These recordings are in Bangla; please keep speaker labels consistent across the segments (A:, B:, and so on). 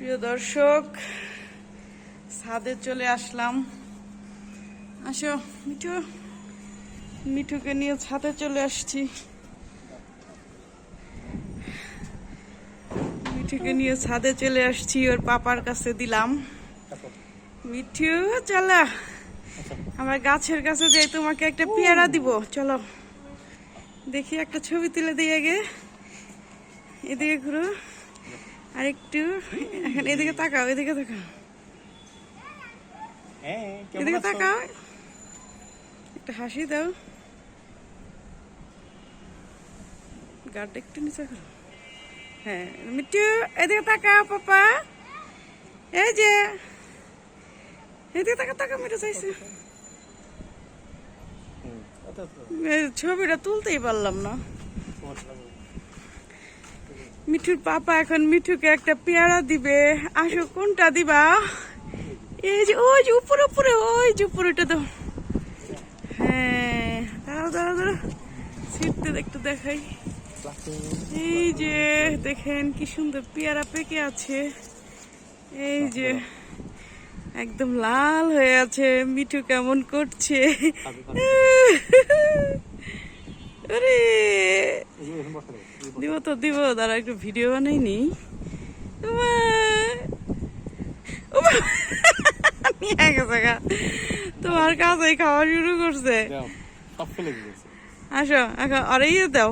A: প্রিয় দর্শক, ছাদে চলে আসলাম। আসো, মিঠু। মিঠুকে নিয়ে ছাদে চলে আসছি। মিঠুকে নিয়ে ছাদে চলে আসছি, ওর পাপার কাছে দিলাম। মিঠু, চলো। আমার গাছের কাছে যাই, তোমাকে একটা পেয়ারা দিব। চলো। দেখি একটা ছবি তুলে দিয়ে আগে। এদিকে ঘুরো। আর একটু এখন এদিকে তাকাও এদিকে তাকাও।
B: হ্যাঁ
A: এদিকে তাকাও। একটা হাসি দাও। গাড়টা একটু নিচে করো। হ্যাঁ মিট্টু এদিকে তাকাও পাপা। এই যে। এদিকে তাকা তাকা মিটু চাইছে। ছবিটা তুলতেই পারলাম না। মিঠুর পাপা এখন মিঠুকে একটা পেয়ারা দিবে। আসো কোনটা দিবা? এই যে ওই যে উপরে উপরে ওই যে উপরেটা দাও। হ্যাঁ দাঁড়াও দাঁড়াও দাঁড়াও। সিটতে একটু দেখাই। এই যে দেখেন কি সুন্দর পেয়ারা পেকে আছে। এই যে একদম লাল হয়ে আছে। মিঠু কেমন করছে? আরে
B: এই যে এরকম বসা দাও, এই যে বসা।
A: দিব তো দিব দাঁড়া একটু ভিডিও বানাই নি। তোমার কাছে খাওয়া শুরু করছে। আসো এখন আরে ইয়ে দাও।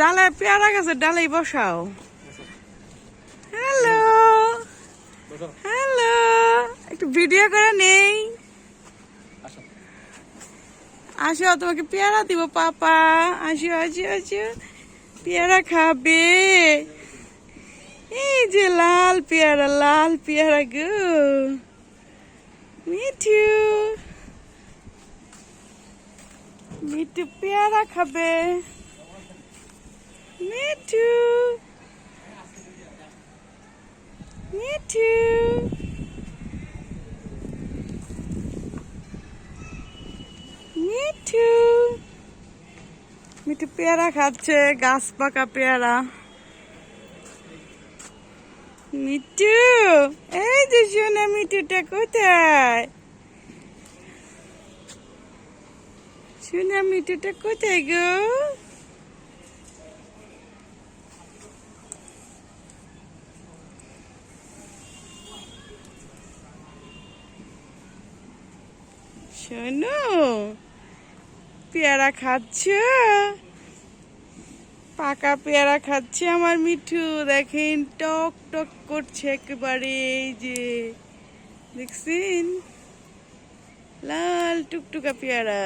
A: ডালে পেয়ারা গাছে ডালেই বসাও। হ্যালো হ্যালো একটু ভিডিও করে নেই। আসো, তোমাকে পেয়ারা দিব, পাপা। আসো আসো আসো। পেয়ারা খাবে। এই যে লাল পেয়ারা লাল পেয়ারা গো। মিঠু। মিঠু পেয়ারা খাবে। মিঠু। মিঠু। মিঠু। মিঠু পেয়ারা খাচ্ছে, গাছ পাকা পেয়ারা। মিঠু, এই যে শোনা মিঠুটা কোথায়? শোনা মিঠুটা কোথায় গো? শোনো। পেয়ারা খাচ্ছ। পাকা পেয়ারা খাচ্ছে আমার মিঠু। দেখেন টক টক করছে একেবারে এই যে। দেখছেন? লাল টুকটুকা পেয়ারা।